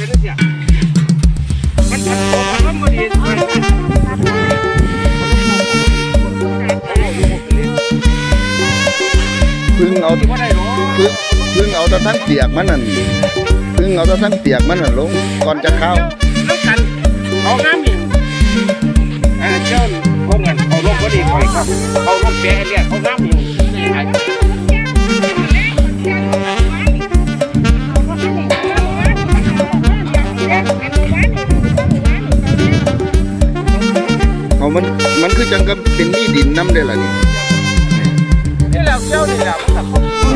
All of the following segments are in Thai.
เป็นเสียมันมันมันบ่ดีพึ่งเอาพึ่งพึ่งเอาตะทั้งเปียกมันนั่นพึ่งเอาตะทั้งเปียกมันนั่นลงก่อนจะเข้าน้ำกันเอาน้ำอีกเจ้าพวกนั้นเอาลงบ่ดีคอยครับเอาลงแปะเรียกเอาน้ำอีก มันมันคือจังกัเป็นหนี้ดินน้ำได้ล่ะนี่นี่เราเที่ยวนี่มันสับปะรด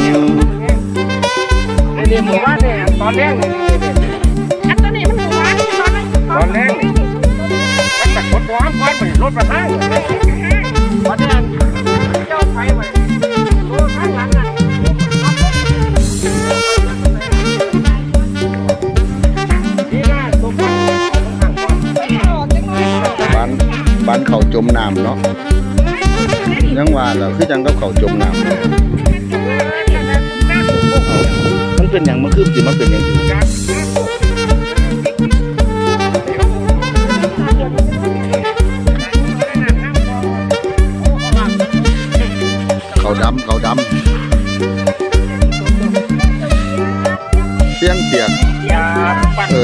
อันนี้หมู่บ้านเนี่ยตอนแรกเนี่อันตอนนี้มันหมู่บ้านตอนแรกตอนแรกมันตัดรถร้อนก้อนเหมือนรถประทัง บ้านเขาจมน้ำเนาะยังว่าแล้วคือจังกับเขาจมน้ำมันเป็นอย่างมันคือสิมันเป็นอย่างอื่นเขาดำเขาดำเสียงเปียกอย่าปักเออ